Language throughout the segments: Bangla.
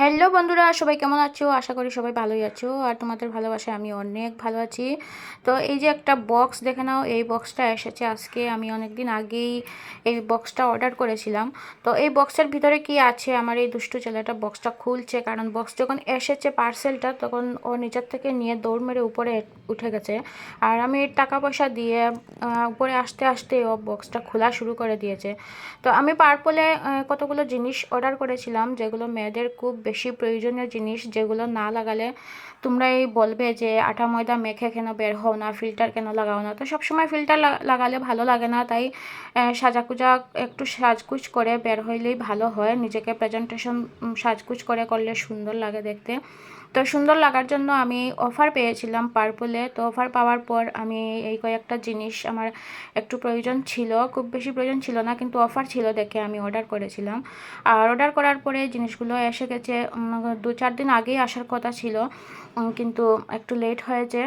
হ্যালো বন্ধুরা, সবাই কেমন আছো? আশা করি সবাই ভালোই আছো। আর তোমাদের ভালোবাসায় আমি অনেক ভালো আছি। তো এই যে একটা বক্স দেখে নাও, এই বক্সটা এসেছে আজকে। আমি অনেক দিন আগেই এই বক্সটা অর্ডার করেছিলাম। তো এই বক্সের ভিতরে কি আছে? আমার এই দুষ্টু ছেলেটা বক্সটা খুলছে। কারণ বক্স যখন এসেছে পার্সেলটা তখন ও নিচের থেকে নিয়ে দৌড় মেরে উপরে উঠে গেছে। আর আমি টাকা পয়সা দিয়ে উপরে আসতে আসতে ও বক্সটা খোলা শুরু করে দিয়েছে। তো আমি পার্পলে কতগুলো জিনিস অর্ডার করেছিলাম, যেগুলো মেয়েদের খুব বেশি প্রয়োজনীয় জিনিস যেগুলো না লাগালে তোমরা এই বলবে যে আটা, ময়দা মেখে কেন বের হও না ফিল্টার কেন লাগাও না? তো সবসময় ফিল্টার লাগালে ভালো লাগে না, তাই সাজাকুজা একটু সাজকুচ করে বের হইলেই ভালো হয়। নিজেকে প্রেজেন্টেশন সাজকুচ করে করলে সুন্দর লাগে দেখতে। তো সুন্দর লাগার জন্য আমি অফার পেয়েছিলাম পার্পলে তো অফার পাওয়ার পর আমি এই কয়েকটা জিনিস আমার একটু প্রয়োজন ছিল, খুব বেশি প্রয়োজন ছিল না, কিন্তু অফার ছিল দেখে আমি অর্ডার করেছিলাম। আর অর্ডার করার পরে জিনিসগুলো এসে গেছে দু চার দিন আগেই আসার কথা ছিল কিন্তু একটু লেট হয়েছে।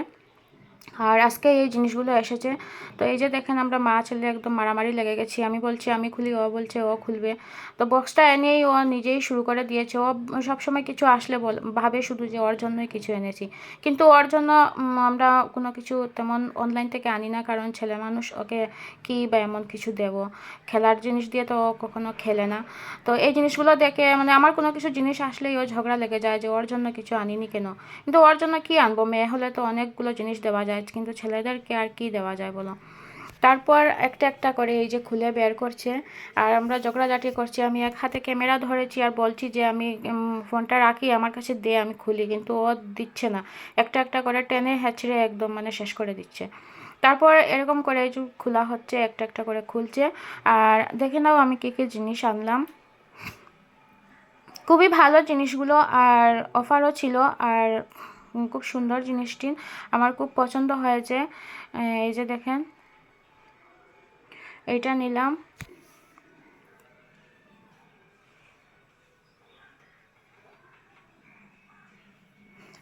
আর আজকে এই জিনিসগুলো এসেছে। তো এই যে দেখেন আমরা মা ছেলে একদম মারামারি লেগে গেছি। আমি বলছি, আমি খুলি। ও বলছে, ও খুলবে। তো বক্সটা এনেই ও নিজেই শুরু করে দিয়েছে। ও সবসময় কিছু আসলে বল, ভাবে শুধু যে ওর জন্যই কিছু এনেছি। কিন্তু ওর জন্য আমরা কোনো কিছু তেমন অনলাইন থেকে আনি না। কারণ ছেলে মানুষ, ওকে কি বা এমন কিছু দেব? খেলার জিনিস দিয়ে তো ও কখনো খেলে না। তো এই জিনিসগুলো দেখে মানে আমার কোনো কিছু জিনিস আসলেই ও ঝগড়া লেগে যায় যে ওর জন্য কিছু আনিনি কেন? কিন্তু ওর জন্য কি আনব? মেয়ে হলে তো অনেকগুলো জিনিস দেওয়া যায় কিন্তু ছেলেদেরকে আর কি দেওয়া যায় বলো? তারপর একটা একটা করে এই যে খুলে বের করছে, আর আমরা ঝগড়াঝাটি করছি, আমি এক হাতে ক্যামেরা ধরেছি আর বলছি যে আমি ফোনটা রাখি, আমার কাছে দে, আমি খুলি, কিন্তু ও দিচ্ছে না। একটা একটা করে টেনে হ্যাচড়ে একদম মানে শেষ করে দিচ্ছে। তারপর এরকম করে এই যে খোলা হচ্ছে, একটা একটা করে খুলছে, আর দেখে নাও আমি কী কী জিনিস আনলাম। খুবই ভালো জিনিসগুলো আর অফারও ছিল, আর খুব সুন্দর জিনিসটি। আমার খুব পছন্দ হয়েছে। এই যে দেখেন এইটা নিলাম।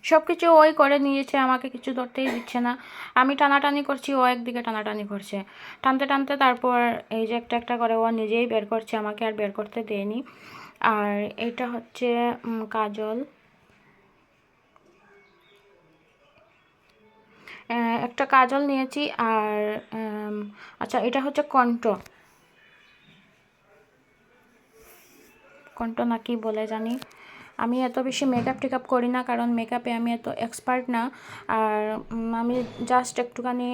সব কিছু ওই করে নিয়েছে, আমাকে কিছু ধরতেই দিচ্ছে না। আমি টানাটানি করছি, ও একদিকে টানাটানি করছে। টানতে টানতে তারপর এই যে একটা একটা করে ও নিজেই বের করছে, আমাকে আর বের করতে দেয়নি। আর এটা হচ্ছে কাজল। একটা কাজল নিয়েছি আর আচ্ছা এটা হচ্ছে কণ্ঠ। কণ্ঠ না কি বলে জানি? আমি এত বেশি মেকআপ টেকআপ করি না, কারণ মেকআপে আমি এত এক্সপার্ট না। আর আমি জাস্ট একটুখানি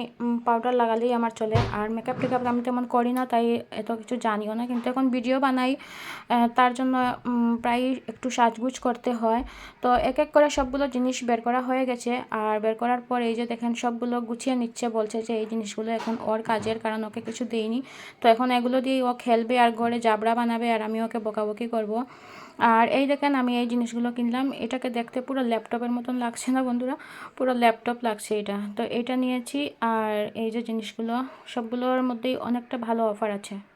পাউডার লাগালেই আমার চলে। আর মেকআপ টেকআপ আমি তেমন করি না, তাই এত কিছু জানিও না। কিন্তু এখন ভিডিও বানাই তার জন্য প্রায় একটু সাজগুজ করতে হয়। তো এক এক করে সবগুলো জিনিস বের করা হয়ে গেছে। আর বের করার পর এই যে দেখেন, সবগুলো গুছিয়ে নিচ্ছে, বলছে যে এই জিনিসগুলো এখন ওর কাজের, কারণ ওকে কিছু দেইনি। তো এখন এগুলো দিয়ে ও খেলবে, আর ঘরে জাবড়া বানাবে, আর আমি ওকে বকাবকি করব। আর এই দেখেন আমি এই জিনিসগুলো কিনলাম। এটাকে দেখতে পুরো ল্যাপটপের মতন লাগছে না বন্ধুরা? পুরো ল্যাপটপ লাগছে এটা। তো এটা নিয়েছি আর এই যে জিনিসগুলো, সবগুলোর মধ্যেই অনেকটা ভালো অফার আছে।